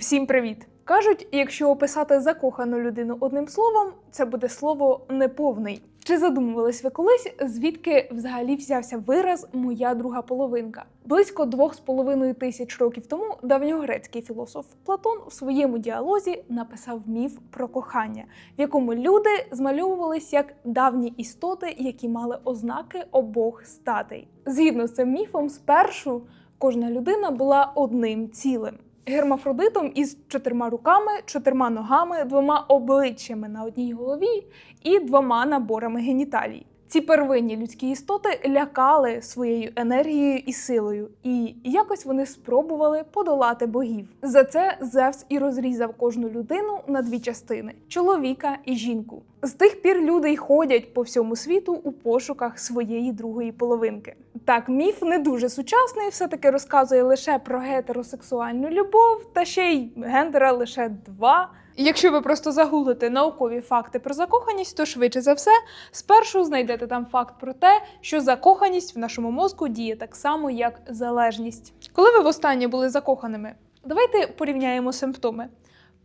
Всім привіт! Кажуть, якщо описати закохану людину одним словом, це буде слово неповний. Чи задумувались ви колись, звідки взагалі взявся вираз моя друга половинка? Близько двох з половиною тисяч років тому давньогрецький філософ Платон у своєму діалозі написав міф про кохання, в якому люди змальовувались як давні істоти, які мали ознаки обох статей. Згідно з цим міфом, спершу кожна людина була одним цілим. Гермафродитом із чотирма руками, чотирма ногами, двома обличчями на одній голові і двома наборами геніталій. Ці первинні людські істоти лякали своєю енергією і силою, і якось вони спробували подолати богів. За це Зевс і розрізав кожну людину на дві частини чоловіка і жінку. З тих пір люди й ходять по всьому світу у пошуках своєї другої половинки. Так, міф не дуже сучасний, все-таки розказує лише про гетеросексуальну любов, та ще й гендера лише два. Якщо ви просто загуглите наукові факти про закоханість, то швидше за все спершу знайдете там факт про те, що закоханість в нашому мозку діє так само, як залежність. Коли ви востаннє були закоханими, давайте порівняємо симптоми.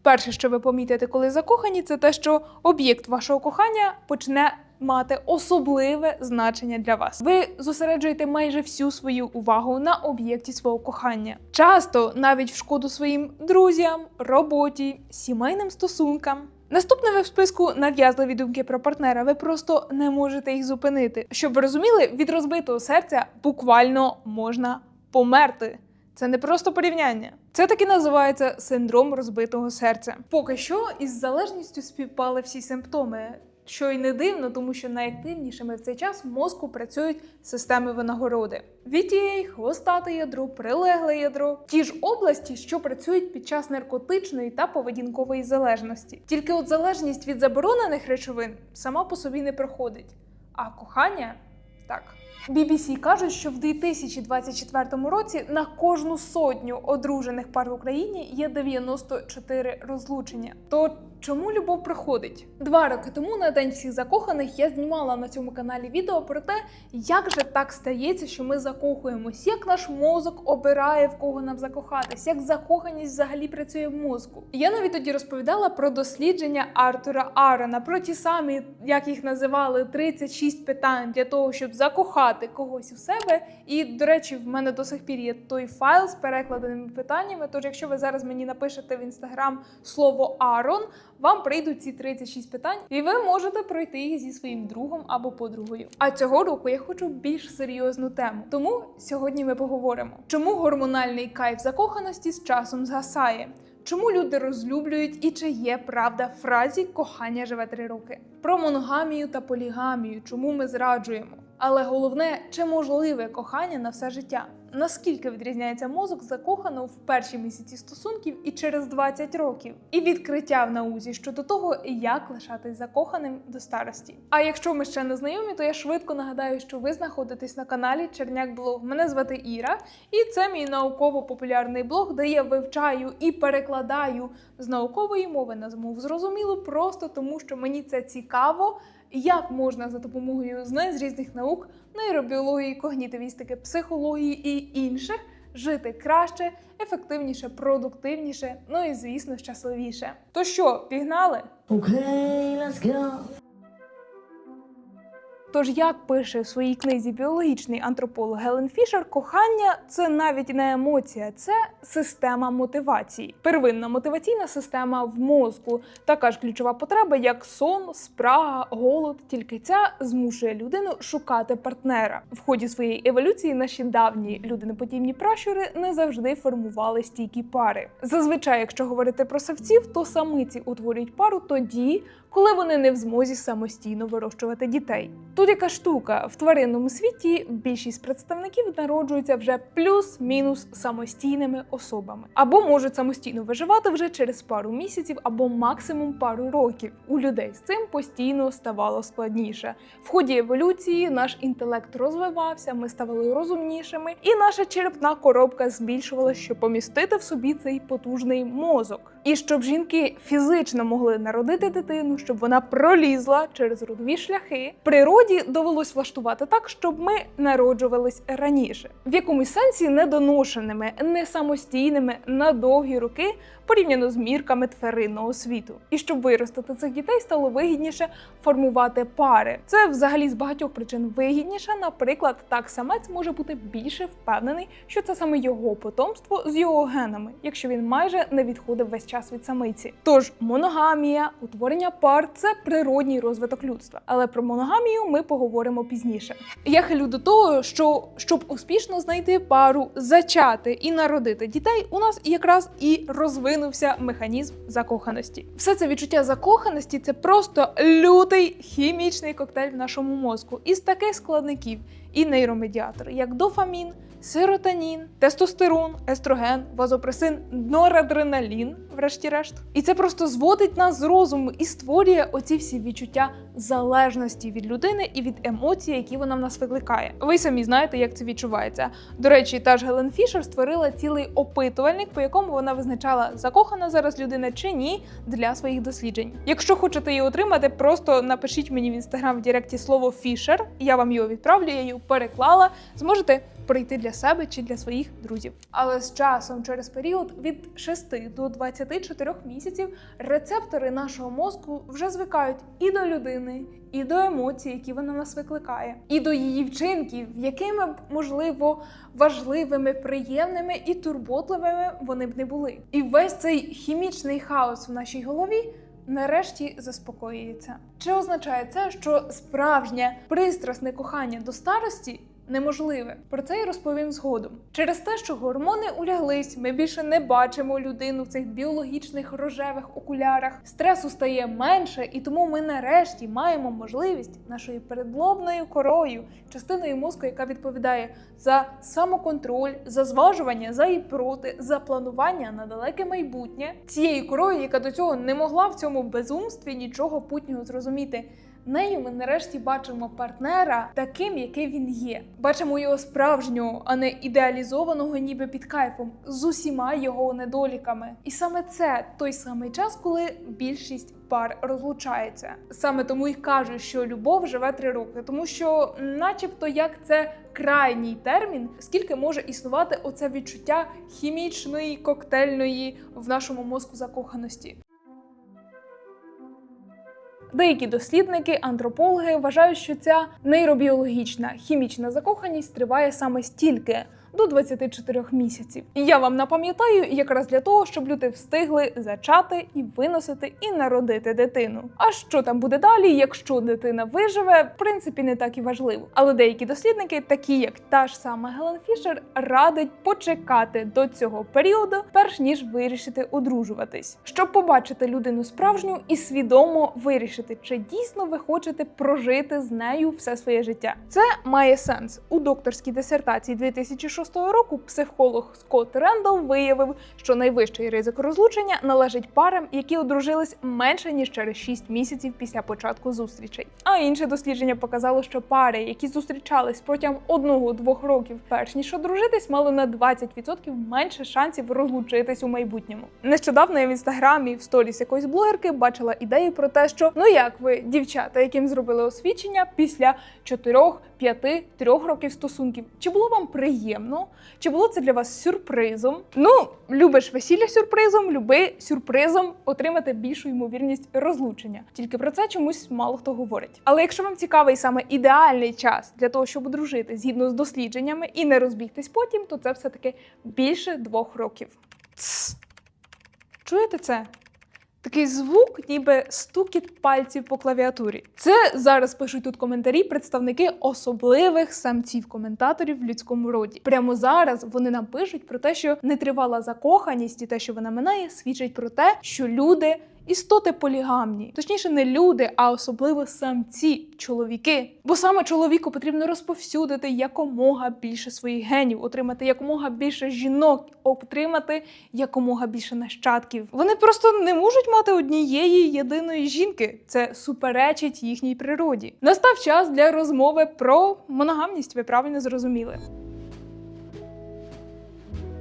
Перше, що ви помітите, коли закохані, це те, що об'єкт вашого кохання почне мати особливе значення для вас. Ви зосереджуєте майже всю свою увагу на об'єкті свого кохання. Часто навіть в шкоду своїм друзям, роботі, сімейним стосункам. Наступне ви в списку нав'язливі думки про партнера. Ви просто не можете їх зупинити. Щоб ви розуміли, від розбитого серця буквально можна померти. Це не просто порівняння. Це таки називається синдром розбитого серця. Поки що із залежністю співпали всі симптоми. Що й не дивно, тому що найактивнішими в цей час мозку працюють системи винагороди. VTA, хвостате ядро, прилегле ядро ті ж області, що працюють під час наркотичної та поведінкової залежності. Тільки от залежність від заборонених речовин сама по собі не проходить. А кохання так. BBC кажуть, що в 2024 році на кожну сотню одружених пар в Україні є 94 розлучення. То чому любов приходить? Два роки тому на день всіх закоханих я знімала на цьому каналі відео про те, як же так стається, що ми закохуємось, як наш мозок обирає в кого нам закохатись, як закоханість взагалі працює в мозку. Я навіть тоді розповідала про дослідження Артура Арона, про ті самі, як їх називали, 36 питань для того, щоб закохати когось у себе. І, до речі, в мене до сих пір є той файл з перекладеними питаннями. Тож, якщо ви зараз мені напишете в інстаграм слово Арон, вам прийдуть ці 36 питань, і ви можете пройти їх зі своїм другом або подругою. А цього року я хочу більш серйозну тему. Тому сьогодні ми поговоримо, чому гормональний кайф закоханості з часом згасає. Чому люди розлюблюють і чи є правда в фразі кохання живе три роки? Про моногамію та полігамію, чому ми зраджуємо? Але головне, чи можливе кохання на все життя? Наскільки відрізняється мозок закоханого в перші місяці стосунків і через 20 років, і відкриття в наузі щодо того, як лишатись закоханим до старості. А якщо ми ще не знайомі, то я швидко нагадаю, що ви знаходитесь на каналі Черняк Блог. Мене звати Іра, і це мій науково-популярний блог, де я вивчаю і перекладаю з наукової мови на змову зрозуміло, просто тому що мені це цікаво як можна за допомогою знань з різних наук, нейробіології, когнітивістики, психології і інших жити краще, ефективніше, продуктивніше, ну і звісно, щасливіше. То що, пігнали? Okay, let's go. Тож, як пише в своїй книзі біологічний антрополог Гелен Фішер, кохання це навіть не емоція, це система мотивації. Первинна мотиваційна система в мозку, така ж ключова потреба, як сон, спрага, голод. Тільки ця змушує людину шукати партнера. В ході своєї еволюції наші давні людиноподібні пращури не завжди формували стійкі пари. Зазвичай, якщо говорити про савців, то самиці утворюють пару тоді, коли вони не в змозі самостійно вирощувати дітей. Тут яка штука в тваринному світі більшість представників народжуються вже плюс-мінус самостійними особами, або можуть самостійно виживати вже через пару місяців, або максимум пару років. У людей з цим постійно ставало складніше. В ході еволюції наш інтелект розвивався, ми ставали розумнішими, і наша черепна коробка збільшувалася, щоб помістити в собі цей потужний мозок. І щоб жінки фізично могли народити дитину, щоб вона пролізла через родові шляхи, природі довелось влаштувати так, щоб ми народжувались раніше, в якомусь сенсі недоношеними, не самостійними на довгі роки порівняно з мірками тваринного світу. І щоб виростити цих дітей, стало вигідніше формувати пари. Це взагалі з багатьох причин вигідніше. Наприклад, так самець може бути більше впевнений, що це саме його потомство з його генами, якщо він майже не відходив весь час від самиці. Тож моногамія, утворення пар це природній розвиток людства. Але про моногамію ми поговоримо пізніше. Я хилю до того, що щоб успішно знайти пару, зачати і народити дітей, у нас якраз і розвинувся механізм закоханості. Все це відчуття закоханості це просто лютий хімічний коктейль в нашому мозку із таких складників і нейромедіатори, як дофамін, серотонін, тестостерон, естроген, вазопресин, норадреналін, врешті-решт. І це просто зводить нас з розуму і створює оці всі відчуття залежності від людини і від емоцій, які вона в нас викликає. Ви самі знаєте, як це відчувається. До речі, та ж Гелен Фішер створила цілий опитувальник, по якому вона визначала, закохана зараз людина чи ні для своїх досліджень. Якщо хочете її отримати, просто напишіть мені в інстаграм в Директі слово Фішер, я вам його відправлю, я її переклала. Зможете пройти для себе чи для своїх друзів. Але з часом, через період від 6 до 24 місяців, рецептори нашого мозку вже звикають і до людини, і до емоцій, які вона нас викликає, і до її вчинків, якими б можливо важливими, приємними і турботливими вони б не були. І весь цей хімічний хаос в нашій голові. Нарешті заспокоюється. Чи означає це, що справжнє пристрасне кохання до старості неможливе? Про це я розповім згодом. Через те, що гормони уляглись, ми більше не бачимо людину в цих біологічних рожевих окулярах. Стресу стає менше, і тому ми нарешті маємо можливість нашою передлобною корою, частиною мозку, яка відповідає за самоконтроль, за зважування за і проти, за планування на далеке майбутнє. Цією корою, яка до цього не могла в цьому безумстві нічого путнього зрозуміти. Нею ми нарешті бачимо партнера таким, який він є. Бачимо його справжнього, а не ідеалізованого, ніби під кайфом, з усіма його недоліками. І саме це той самий час, коли більшість пар розлучається. Саме тому й кажуть, що любов живе три роки, тому що, начебто, як це крайній термін, скільки може існувати оце відчуття хімічної коктейльної в нашому мозку закоханості. Деякі дослідники, антропологи вважають, що ця нейробіологічна хімічна закоханість триває саме стільки. До 24 місяців. Я вам напам'ятаю якраз для того, щоб люди встигли зачати і виносити і народити дитину. А що там буде далі, якщо дитина виживе, в принципі, не так і важливо. Але деякі дослідники, такі як та ж сама Гелен Фішер, радять почекати до цього періоду, перш ніж вирішити одружуватись, щоб побачити людину справжню і свідомо вирішити, чи дійсно ви хочете прожити з нею все своє життя. Це має сенс у докторській дисертації 2006 року. Психолог Скотт Рендал виявив, що найвищий ризик розлучення належить парам, які одружились менше ніж через 6 місяців після початку зустрічей. А інше дослідження показало, що пари, які зустрічались протягом одного-двох років, перш ніж одружитись, мали на 20% менше шансів розлучитись у майбутньому. Нещодавно я в інстаграмі в сторіс якоїсь блогерки бачила ідею про те, що ну як ви, дівчата, яким зробили освідчення після 4, 5, 3 років стосунків, чи було вам приємно? Чи було це для вас сюрпризом? Ну, любиш весілля сюрпризом, люби сюрпризом отримати більшу ймовірність розлучення. Тільки про це чомусь мало хто говорить. Але якщо вам цікавий саме ідеальний час для того, щоб одружити згідно з дослідженнями і не розбігтись потім, то це все таки більше двох років. Тс. Чуєте це? Такий звук, ніби стукіт пальців по клавіатурі. Це зараз пишуть тут коментарі представники особливих самців-коментаторів в людському роді. Прямо зараз вони нам пишуть про те, що нетривала закоханість і те, що вона минає, свідчить про те, що люди. Істоти полігамні, точніше, не люди, а особливо самці, чоловіки. Бо саме чоловіку потрібно розповсюдити якомога більше своїх генів, отримати якомога більше жінок, отримати якомога більше нащадків. Вони просто не можуть мати однієї єдиної жінки. Це суперечить їхній природі. Настав час для розмови про моногамність. Ви правильно зрозуміли.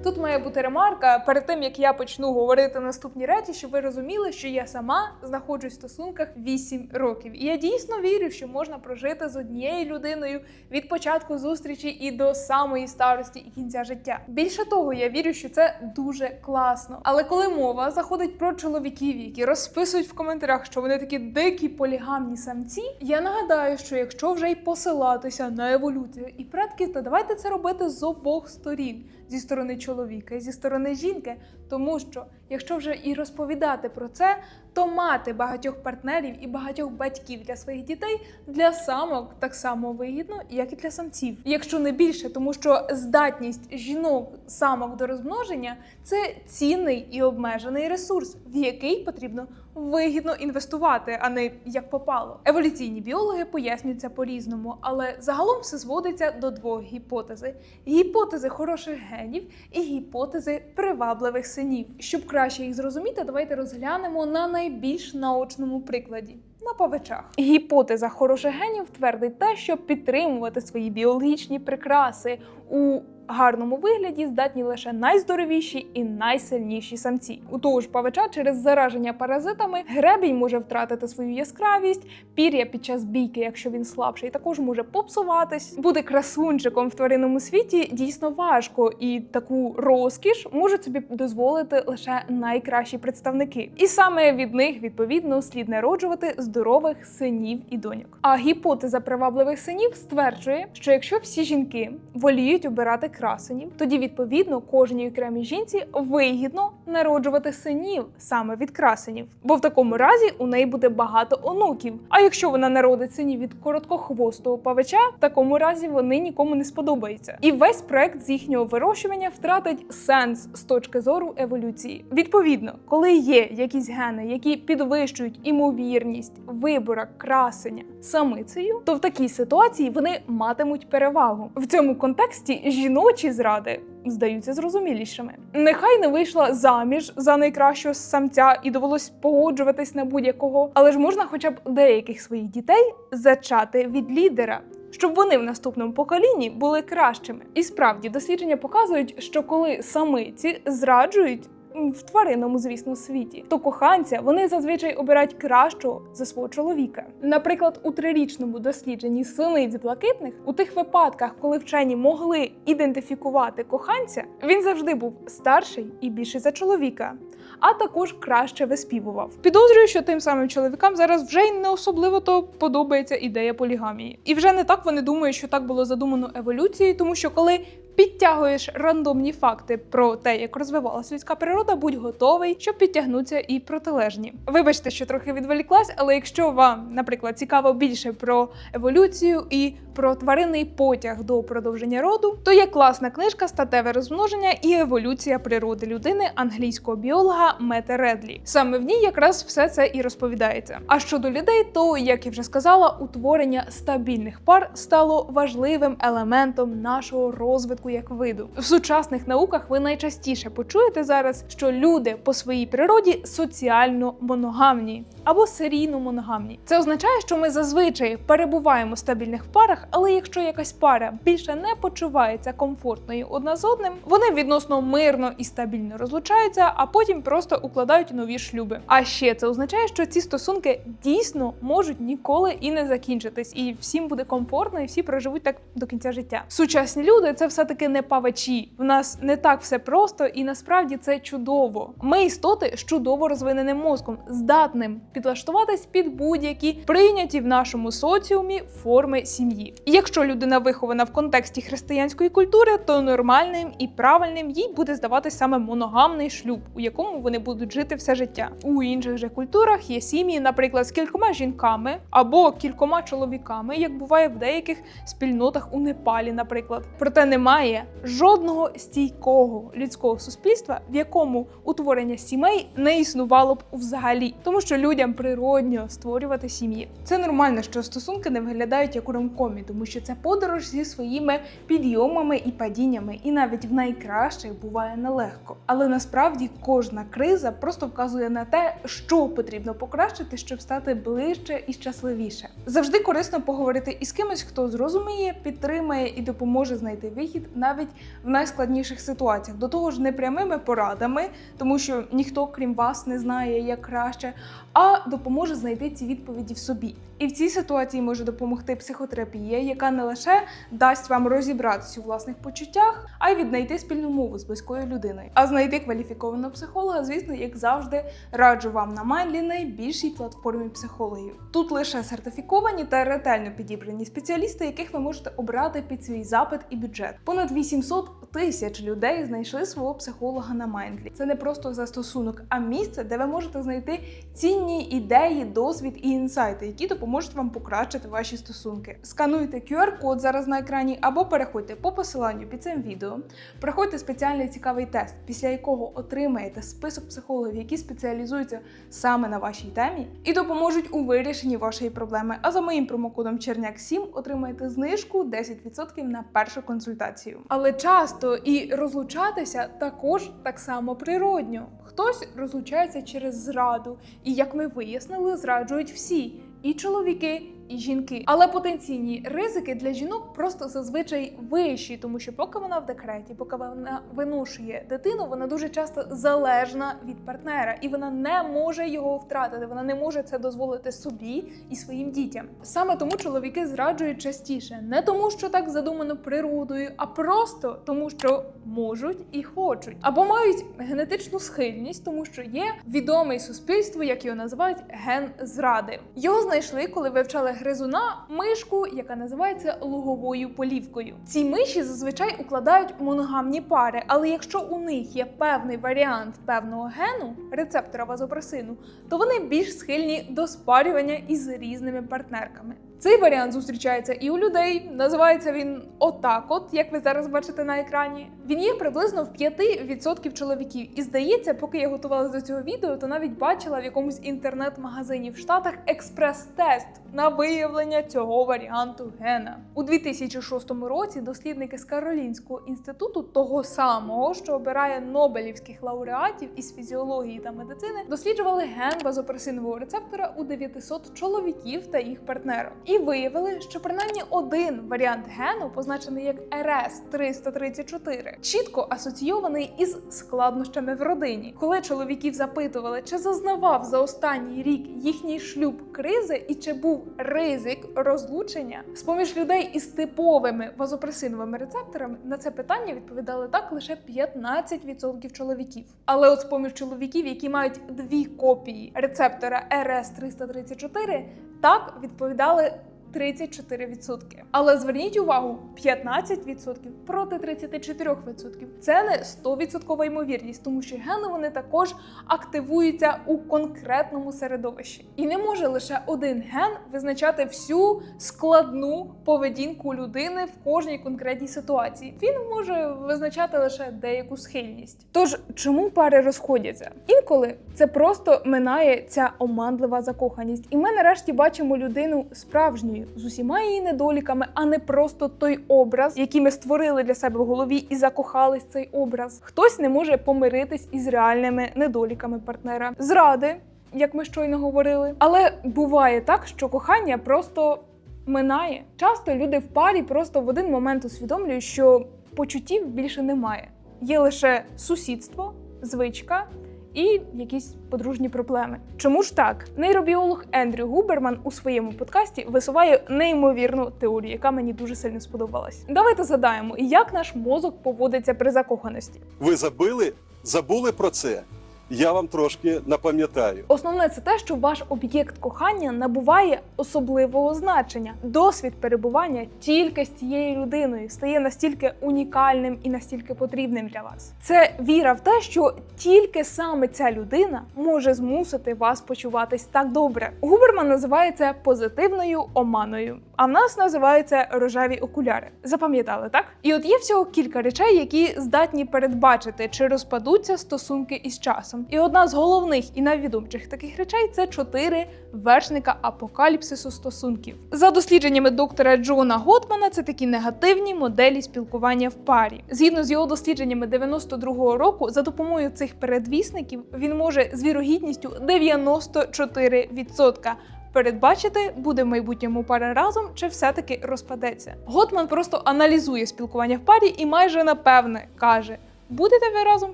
Тут має бути ремарка перед тим, як я почну говорити наступні речі, щоб ви розуміли, що я сама знаходжусь в стосунках 8 років. І я дійсно вірю, що можна прожити з однією людиною від початку зустрічі і до самої старості і кінця життя. Більше того, я вірю, що це дуже класно. Але коли мова заходить про чоловіків, які розписують в коментарях, що вони такі дикі полігамні самці, я нагадаю, що якщо вже й посилатися на еволюцію і предків, то давайте це робити з обох сторін зі сторони чоловіка і зі сторони жінки. Тому що якщо вже і розповідати про це, то мати багатьох партнерів і багатьох батьків для своїх дітей для самок так само вигідно, як і для самців, якщо не більше, тому що здатність жінок самок до розмноження це цінний і обмежений ресурс, в який потрібно вигідно інвестувати, а не як попало. Еволюційні біологи пояснюють це по-різному, але загалом все зводиться до двох гіпотези: гіпотези хороших генів і гіпотези привабливих синів. Щоб краще їх зрозуміти, давайте розглянемо на найбільш наочному прикладі. На павичах гіпотеза хороших генів твердить те, що підтримувати свої біологічні прикраси у гарному вигляді здатні лише найздоровіші і найсильніші самці. У того ж павича через зараження паразитами гребінь може втратити свою яскравість, пір'я під час бійки, якщо він слабший, також може попсуватись. Бути красунчиком в тваринному світі дійсно важко, і таку розкіш можуть собі дозволити лише найкращі представники. І саме від них відповідно слід народжувати здорових синів і доньок. А гіпотеза привабливих синів стверджує, що якщо всі жінки воліють обирати красенів, тоді відповідно кожній окремій жінці вигідно народжувати синів саме від красенів, бо в такому разі у неї буде багато онуків. А якщо вона народить синів від короткохвостого павича, в такому разі вони нікому не сподобаються. І весь проект з їхнього вирощування втратить сенс з точки зору еволюції. Відповідно, коли є якісь гени, які підвищують імовірність вибора красення самицею, то в такій ситуації вони матимуть перевагу. В цьому контексті жіночі зради здаються зрозумілішими. Нехай не вийшла заміж за найкращого самця і довелось погоджуватись на будь-якого, але ж можна хоча б деяких своїх дітей зачати від лідера. Щоб вони в наступному поколінні були кращими, і справді дослідження показують, що коли самиці зраджують в тваринному, звісно, світі, то коханця вони зазвичай обирають кращого за свого чоловіка. Наприклад, у трирічному дослідженні синиць блакитних, у тих випадках, коли вчені могли ідентифікувати коханця, він завжди був старший і більший за чоловіка. А також краще виспівував. Підозрюю, що тим самим чоловікам зараз вже й не особливо то подобається ідея полігамії. І вже не так вони думають, що так було задумано еволюцією, тому що коли підтягуєш рандомні факти про те, як розвивалася людська природа, будь готовий, щоб підтягнуться і протилежні. Вибачте, що трохи відволіклась, але якщо вам, наприклад, цікаво більше про еволюцію і про тваринний потяг до продовження роду, то є класна книжка Статеве розмноження і еволюція природи людини англійського біолога Мете Редлі. Саме в ній якраз все це і розповідається. А щодо людей, то як я вже сказала, утворення стабільних пар стало важливим елементом нашого розвитку як виду. В сучасних науках ви найчастіше почуєте зараз, що люди по своїй природі соціально моногамні або серійно моногамні. Це означає, що ми зазвичай перебуваємо в стабільних парах, але якщо якась пара більше не почувається комфортною одна з одним, вони відносно мирно і стабільно розлучаються, а потім просто укладають нові шлюби. А ще це означає, що ці стосунки дійсно можуть ніколи і не закінчитись, і всім буде комфортно, і всі проживуть так до кінця життя. Сучасні люди це все таки не павачі. В нас не так все просто, і насправді це чудово. Ми істоти з чудово розвиненим мозком, здатним підлаштуватись під будь-які прийняті в нашому соціумі форми сім'ї. І якщо людина вихована в контексті християнської культури, то нормальним і правильним їй буде здаватись саме моногамний шлюб, у якому вони будуть жити все життя. У інших же культурах є сім'ї, наприклад, з кількома жінками або кількома чоловіками, як буває в деяких спільнотах у Непалі, наприклад. Проте немає жодного стійкого людського суспільства, в якому утворення сімей не існувало б взагалі, тому що людям природньо створювати сім'ї. Це нормально, що стосунки не виглядають як у ромкомі, тому що це подорож зі своїми підйомами і падіннями, і навіть в найкращих буває нелегко. Але насправді кожна криза просто вказує на те, що потрібно покращити, щоб стати ближче і щасливіше. Завжди корисно поговорити із кимось, хто зрозуміє, підтримає і допоможе знайти вихід навіть в найскладніших ситуаціях. До того ж, не прямими порадами, тому що ніхто, крім вас, не знає як краще, а допоможе знайти ці відповіді в собі. І в цій ситуації може допомогти психотерапія, яка не лише дасть вам розібратися у власних почуттях, а й віднайти спільну мову з близькою людиною. А знайти кваліфікованого психолога, звісно, як завжди, раджу вам на Mindly, найбільшій платформі психологів. Тут лише сертифіковані та ретельно підібрані спеціалісти, яких ви можете обрати під свій запит і бюджет. Понад 800 тисяч людей знайшли свого психолога на Mindly. Це не просто застосунок, а місце, де ви можете знайти цінні ідеї, досвід і інсайти, які допоможуть вам покращити ваші стосунки. Скануйте QR-код зараз на екрані або переходьте по посиланню під цим відео. Проходьте спеціальний цікавий тест, після якого отримаєте список психологів, які спеціалізуються саме на вашій темі, і допоможуть у вирішенні вашої проблеми. А за моїм промокодом Черняк 7 отримаєте знижку 10% на першу консультацію. Але часто і розлучатися також так само природньо. Хтось розлучається через зраду, і як ми вияснили, зраджують всі. І чоловіки, і жінки. Але потенційні ризики для жінок просто зазвичай вищі, тому що поки вона в декреті, поки вона виношує дитину, вона дуже часто залежна від партнера, і вона не може його втратити. Вона не може це дозволити собі і своїм дітям. Саме тому чоловіки зраджують частіше, не тому, що так задумано природою, а просто тому, що можуть і хочуть, або мають генетичну схильність, тому що є відомий суспільству, як його називають ген зради. Його знайшли, коли вивчали гризуна мишку, яка називається луговою полівкою. Ці миші зазвичай укладають моногамні пари, але якщо у них є певний варіант певного гену, рецептора вазопресину, то вони більш схильні до спарювання із різними партнерками. Цей варіант зустрічається і у людей. Називається він отак, от як ви зараз бачите на екрані. Він є приблизно в 5% чоловіків. І здається, поки я готувалася до цього відео, то навіть бачила в якомусь інтернет-магазині в Штатах експрес-тест на виявлення цього варіанту гена. У 2006 році дослідники з Каролінського інституту, того самого, що обирає нобелівських лауреатів із фізіології та медицини, досліджували ген базопресинового рецептора у 900 чоловіків та їх партнерок. І виявили, що принаймні один варіант гену, позначений як rs 334 чітко асоційований із складнощами в родині. Коли чоловіків запитували, чи зазнавав за останній рік їхній шлюб кризи і чи був ризик розлучення, з поміж людей із типовими вазопресиновими рецепторами на це питання відповідали так лише 15% чоловіків. Але от з поміж чоловіків, які мають дві копії рецептора rs 334 так відповідали 34%. Але зверніть увагу, 15% проти 34%. Це не 100% ймовірність, тому що гени вони також активуються у конкретному середовищі. І не може лише один ген визначати всю складну поведінку людини в кожній конкретній ситуації. Він може визначати лише деяку схильність. Тож чому пари розходяться? Інколи це просто минає ця оманлива закоханість, і ми нарешті бачимо людину справжньою з усіма її недоліками, а не просто той образ, який ми створили для себе в голові і закохались цей образ. Хтось не може помиритись із реальними недоліками партнера. Зради, як ми щойно говорили. Але буває так, що кохання просто минає. Часто люди в парі просто в один момент усвідомлюють, що почуттів більше немає. Є лише сусідство, звичка і якісь подружні проблеми. Чому ж так? Нейробіолог Ендрю Губерман у своєму подкасті висуває неймовірну теорію, яка мені дуже сильно сподобалась. Давайте згадаємо, як наш мозок поводиться при закоханості. Ви забили, забули про це. Я вам трошки напам'ятаю. Основне це те, що ваш об'єкт кохання набуває особливого значення. Досвід перебування тільки з цією людиною стає настільки унікальним і настільки потрібним для вас. Це віра в те, що тільки саме ця людина може змусити вас почуватись так добре. Губерман називає це позитивною оманою, а в нас називаються рожеві окуляри. Запам'ятали, так? І от є всього кілька речей, які здатні передбачити, чи розпадуться стосунки із часом. І одна з головних і найвідоміших таких речей це чотири вершника апокаліпсису стосунків. За дослідженнями доктора Джона Готмана, це такі негативні моделі спілкування в парі. Згідно з його дослідженнями 92-го року, за допомогою цих передвісників він може з вірогідністю 94% передбачити, буде в майбутньому пара разом чи все-таки розпадеться. Готман просто аналізує спілкування в парі і майже напевне каже. Будете ви разом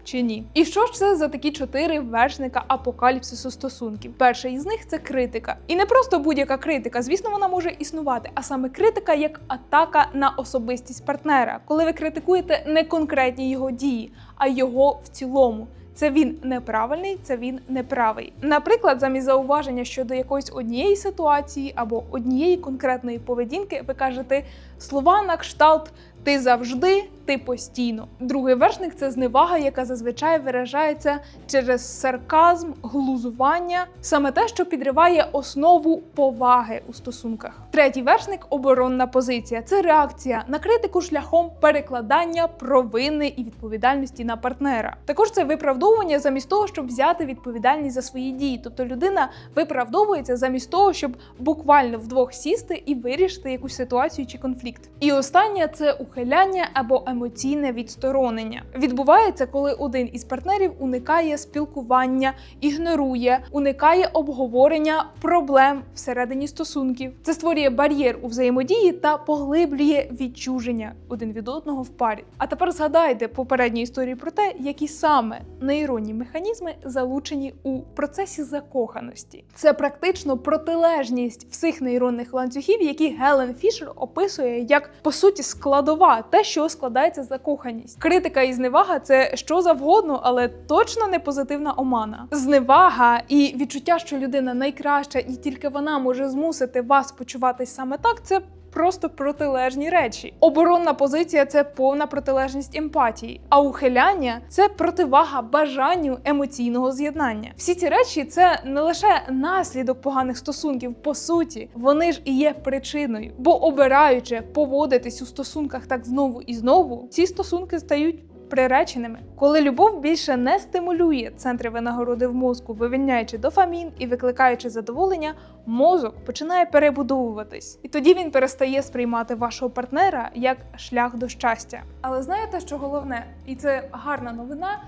чи ні? І що ж це за такі чотири вершника апокаліпсису стосунків? Перший із них це критика. І не просто будь-яка критика, звісно, вона може існувати, а саме критика як атака на особистість партнера, коли ви критикуєте не конкретні його дії, а його в цілому. Це він неправильний, це він неправий. Наприклад, замість зауваження щодо якоїсь однієї ситуації або однієї конкретної поведінки, ви кажете слова на кшталт ти завжди, ти постійно. Другий вершник це зневага, яка зазвичай виражається через сарказм, глузування, саме те, що підриває основу поваги у стосунках. Третій вершник оборонна позиція. Це реакція на критику шляхом перекладання провини і відповідальності на партнера. Також це виправдовування замість того, щоб взяти відповідальність за свої дії. Тобто людина виправдовується замість того, щоб буквально вдвох сісти і вирішити якусь ситуацію чи конфлікт. І останнє це ухиляння або емоційне відсторонення. Відбувається, коли один із партнерів уникає спілкування, ігнорує, уникає обговорення проблем всередині стосунків. Це створює бар'єр у взаємодії та поглиблює відчуження один від одного в парі. А тепер згадайте попередню історію про те, які саме нейронні механізми залучені у процесі закоханості. Це практично протилежність всіх нейронних ланцюгів, які Гелен Фішер описує як по суті складова, те, що складається закоханість. Критика і зневага це що завгодно, але точно не позитивна омана. Зневага і відчуття, що людина найкраща, і тільки вона може змусити вас почуватись саме так. Це Просто протилежні речі. Оборонна позиція це повна протилежність емпатії, а ухиляння це противага бажанню емоційного з'єднання. Всі ці речі це не лише наслідок поганих стосунків, по суті, вони ж і є причиною. Бо обираючи поводитись у стосунках так знову і знову, ці стосунки стають. Приреченими, коли любов більше не стимулює центри винагороди в мозку, вивільняючи дофамін і викликаючи задоволення, мозок починає перебудовуватись, і тоді він перестає сприймати вашого партнера як шлях до щастя. Але знаєте, що головне, і це гарна новина.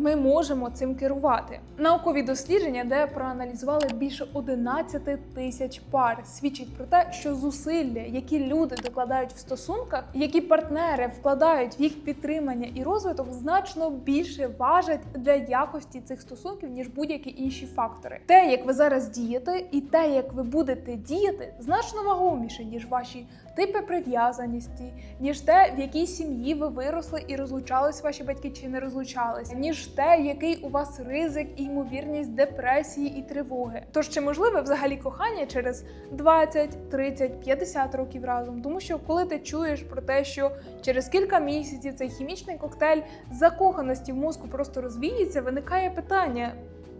Ми можемо цим керувати. Наукові дослідження, де проаналізували більше 11 тисяч пар, свідчать про те, що зусилля, які люди докладають в стосунках, які партнери вкладають в їх підтримання і розвиток, значно більше важать для якості цих стосунків ніж будь-які інші фактори. Те, як ви зараз дієте, і те, як ви будете діяти, значно вагоміше ніж ваші типи прив'язаності, ніж те, в якій сім'ї ви виросли і розлучались ваші батьки чи не розлучались, ніж те, який у вас ризик і ймовірність депресії і тривоги. Тож чи можливе взагалі кохання через 20, 30, 50 років разом? Тому що коли ти чуєш про те, що через кілька місяців цей хімічний коктейль закоханості в мозку просто розвіється, виникає питання: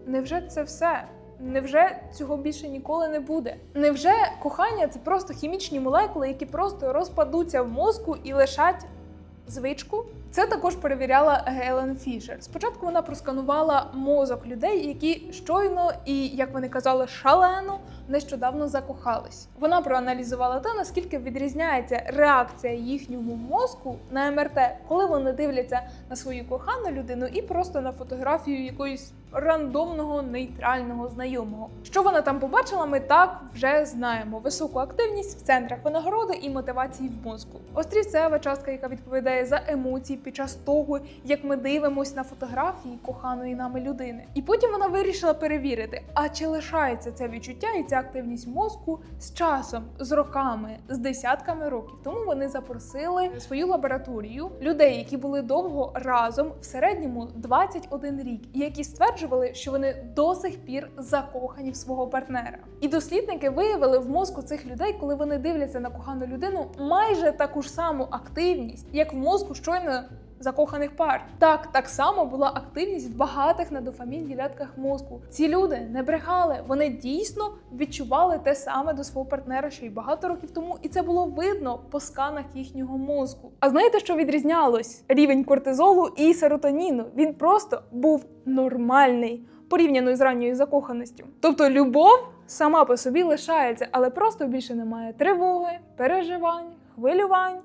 невже це все? Невже цього більше ніколи не буде? Невже кохання це просто хімічні молекули, які просто розпадуться в мозку і лишать звичку? Це також перевіряла Гелен Фішер. Спочатку вона просканувала мозок людей, які щойно і, як вони казали, шалено нещодавно закохались. Вона проаналізувала те, наскільки відрізняється реакція їхнього мозку на МРТ, коли вони дивляться на свою кохану людину і просто на фотографію якоїсь рандомного нейтрального знайомого. Що вона там побачила, ми так вже знаємо: високу активність в центрах винагороди і мотивації в мозку. Острівцева частка, яка відповідає за емоції під час того, як ми дивимося на фотографії коханої нами людини. І потім вона вирішила перевірити, а чи лишається це відчуття і ця активність мозку з часом, з роками, з десятками років. Тому вони запросили свою лабораторію людей, які були довго разом в середньому 21 рік, і які стверджували, що вони до сих пір закохані в свого партнера. І дослідники виявили в мозку цих людей, коли вони дивляться на кохану людину, майже таку ж саму активність, як в мозку щойно закоханих пар. Так, так само була активність в багатих на дофамін ділянках мозку. Ці люди не брехали, вони дійсно відчували те саме до свого партнера, що й багато років тому, і це було видно по сканах їхнього мозку. А знаєте, що відрізнялось? Рівень кортизолу і серотоніну. Він просто був нормальний порівняно з ранньою закоханістю. Тобто любов сама по собі лишається, але просто більше немає тривоги, переживань, хвилювань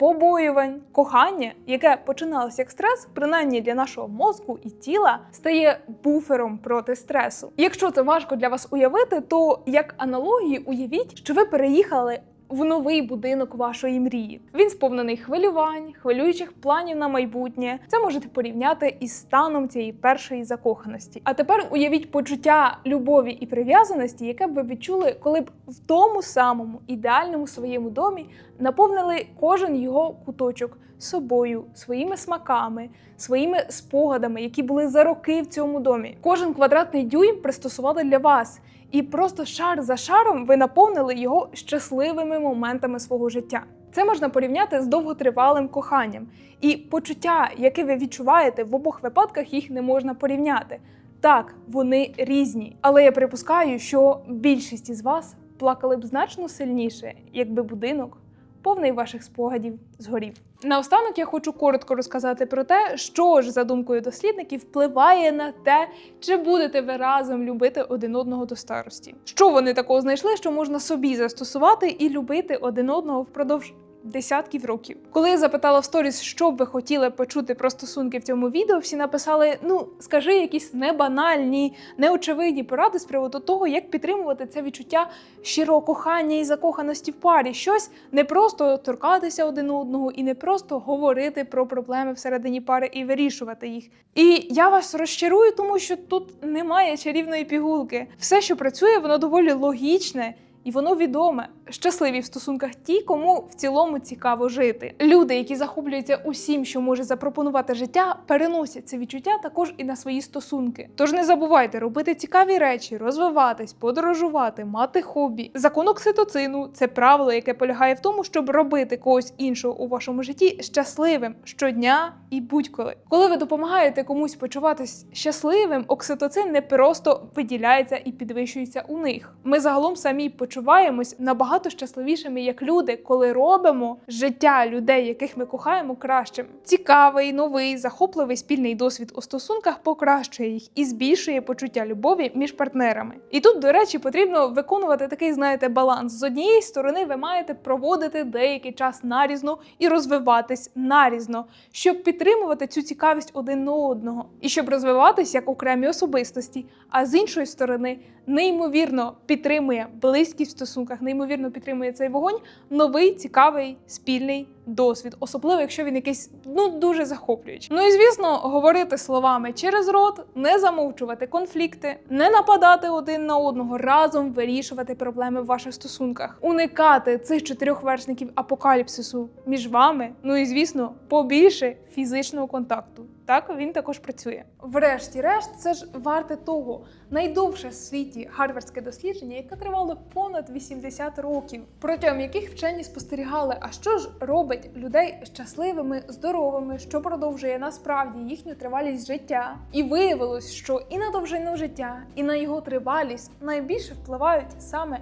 побоювань, кохання, яке починалося як стрес, принаймні для нашого мозку і тіла, стає буфером проти стресу. Якщо це важко для вас уявити, то як аналогії уявіть, що ви переїхали. В новий будинок вашої мрії. Він сповнений хвилювань, хвилюючих планів на майбутнє. Це можете порівняти із станом цієї першої закоханості. А тепер уявіть почуття любові і прив'язаності, яке б ви відчули, коли б в тому самому ідеальному своєму домі наповнили кожен його куточок собою, своїми смаками, своїми спогадами, які були за роки в цьому домі. Кожен квадратний дюйм пристосували для вас. І просто шар за шаром ви наповнили його щасливими моментами свого життя. Це можна порівняти з довготривалим коханням, і почуття, яке ви відчуваєте в обох випадках, їх не можна порівняти. Так, вони різні, але я припускаю, що більшість із вас плакали б значно сильніше, якби будинок повний ваших спогадів згорів. Наостанок я хочу коротко розказати про те, що ж за думкою дослідників впливає на те, чи будете ви разом любити один одного до старості. Що вони такого знайшли, що можна собі застосувати і любити один одного впродовж десятків років. Коли я запитала в сторіс, що б ви хотіли почути про стосунки в цьому відео, всі написали: ну скажи якісь небанальні, неочевидні поради з приводу того, як підтримувати це відчуття щирого кохання і закоханості в парі. Щось не просто торкатися один одного і не просто говорити про проблеми всередині пари і вирішувати їх. І я вас розчарую, тому що тут немає чарівної пігулки. Все, що працює, воно доволі логічне. І воно відоме. Щасливі в стосунках ті, кому в цілому цікаво жити. Люди, які захоплюються усім, що може запропонувати життя, переносять це відчуття також і на свої стосунки. Тож не забувайте робити цікаві речі, розвиватись, подорожувати, мати хобі. Закон окситоцину це правило, яке полягає в тому, щоб робити когось іншого у вашому житті щасливим щодня і будь-коли. Коли ви допомагаєте комусь почуватись щасливим, окситоцин не просто виділяється і підвищується у них. Ми загалом самі почуваємось набагато щасливішими як люди, коли робимо життя людей, яких ми кохаємо, кращим. Цікавий, новий, захопливий спільний досвід у стосунках покращує їх і збільшує почуття любові між партнерами. І тут, до речі, потрібно виконувати такий, знаєте, баланс. З однієї сторони, ви маєте проводити деякий час нарізно і розвиватись нарізно, щоб підтримувати цю цікавість один на одного і щоб розвиватись як окремі особистості. А з іншої сторони, неймовірно підтримує близькість в стосунках, неймовірно підтримує цей вогонь новий цікавий спільний досвід, особливо якщо він якийсь ну дуже захоплюючий. Ну і звісно, говорити словами через рот, не замовчувати конфлікти, не нападати один на одного, разом вирішувати проблеми в ваших стосунках, уникати цих чотирьох вершників апокаліпсису між вами. Ну і звісно, побільше фізичного контакту. Так він також працює. Врешті-решт, це ж варте того найдовше в світі гарвардське дослідження, яке тривало понад 80 років, протягом яких вчені спостерігали, а що ж робить людей щасливими, здоровими, що продовжує насправді їхню тривалість життя. І виявилось, що і на довжину життя, і на його тривалість найбільше впливають саме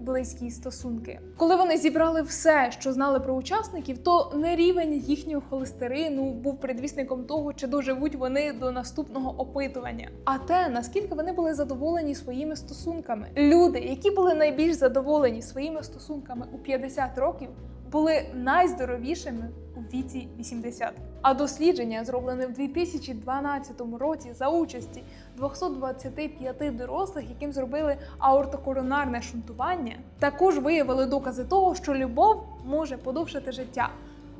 близькі стосунки. Коли вони зібрали все, що знали про учасників, то не рівень їхнього холестерину був предвісником того, чи доживуть вони до наступного опитування, а те, наскільки вони були задоволені своїми стосунками. Люди, які були найбільш задоволені своїми стосунками у 50 років, були найздоровішими у віці 80. А дослідження, зроблене в 2012 році за участі 225 дорослих, яким зробили аортокоронарне шунтування, також виявили докази того, що любов може подовшити життя.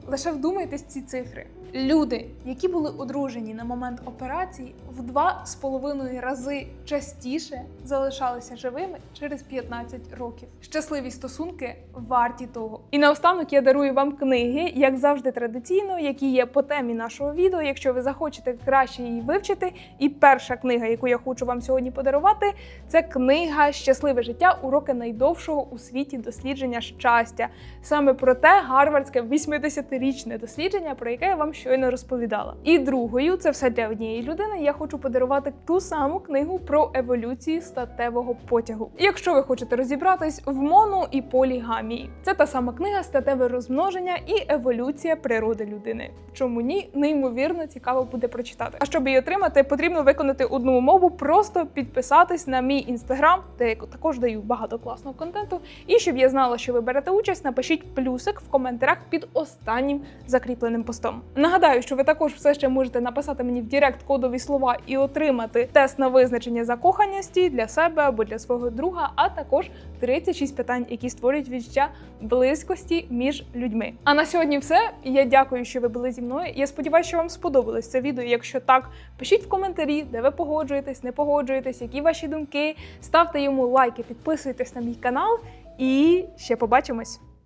Лише вдумайтесь ці цифри. Люди, які були одружені на момент операції, в два з половиною рази частіше залишалися живими через 15 років. Щасливі стосунки варті того. І наостанок я дарую вам книги, як завжди традиційно, які є по темі нашого відео. Якщо ви захочете краще її вивчити. І перша книга, яку я хочу вам сьогодні подарувати, це книга Щасливе життя. Уроки найдовшого у світі дослідження щастя. Саме про те гарвардське 80-річне дослідження, про яке я вам щойно розповідала. І другою, це все для однієї людини. Я хочу подарувати ту саму книгу про еволюцію статевого потягу. Якщо ви хочете розібратись в моно і полігамії, це та сама книга статеве розмноження і еволюція природи людини. Чому ні, неймовірно цікаво буде прочитати. А щоб її отримати, потрібно виконати одну умову, просто підписатись на мій інстаграм, де я також даю багато класного контенту. І щоб я знала, що ви берете участь, напишіть плюсик в коментарях під останнім закріпленим постом. Нагадаю, що ви також все ще можете написати мені в Директ кодові слова і отримати тест на визначення закоханості для себе або для свого друга, а також 36 питань, які створюють відчуття близькості між людьми. А на сьогодні все. Я дякую, що ви були зі мною. Я сподіваюся, що вам сподобалось це відео. Якщо так, пишіть в коментарі, де ви погоджуєтесь, не погоджуєтесь, які ваші думки. Ставте йому лайки, підписуйтесь на мій канал і ще побачимось.